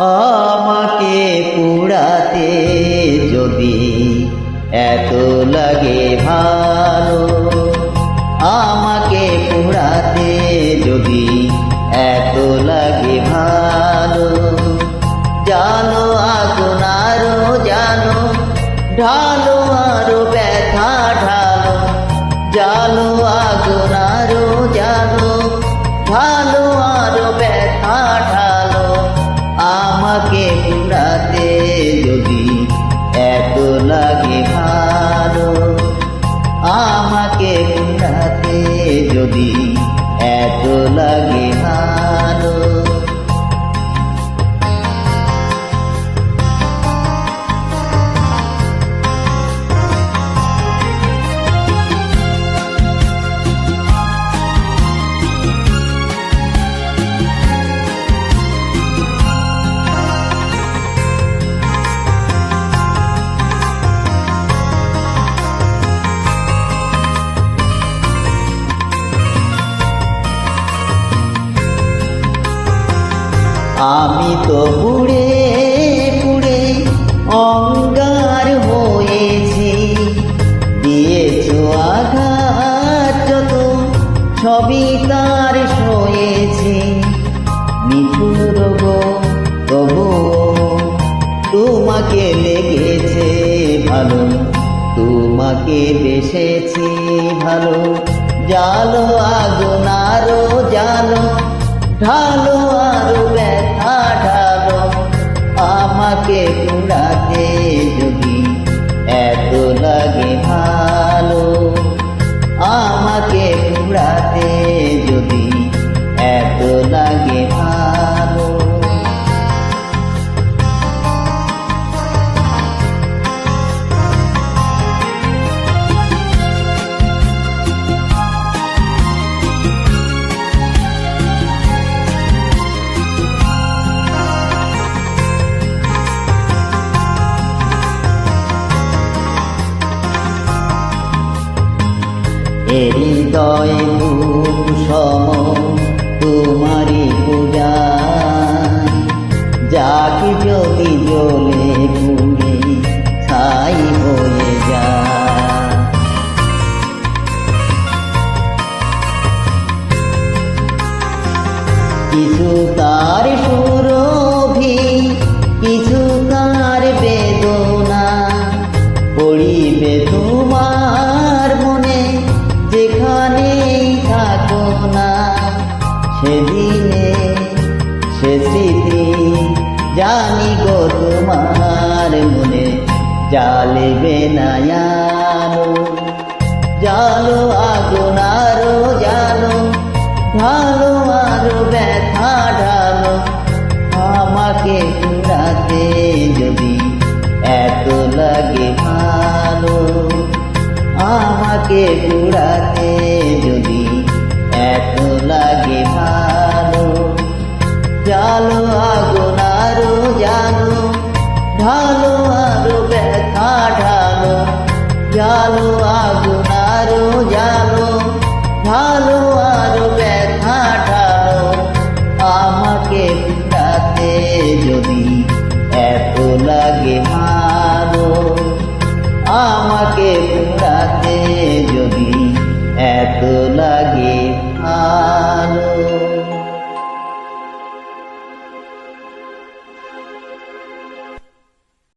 আমাকে পুড়াতে যদি এত লাগে ভালো, আমাকে পুড়াতে যদি এত লাগে ভালো, জানো আগুন আরও জানো, ঢালো আরও ব্যথা ঢালো জানো আগুন আরও জানো, ঢালো আরও ব্যথা ঢালো। আমাকে পুরাতে যদি এত লাগে ভালো। আমাকে পুরাতে যদি এত লাগে ভালো। সবই তার সয়েছে। গো তবু তোমাকে লেগেছে ভালো, তোমাকে বেসেছি ভালো। জালো আগুন আরও জালো, ঢালো হৃদয় সময় তোমার মনে জ্বালিবে না জালো আগুন আরও জালো ঢালো আরও ব্যথা ঢালো। আমাকে পুরাতে যদি এত লাগে ভালো, আমাকে পুরাতে যদি আলো জালো ভালো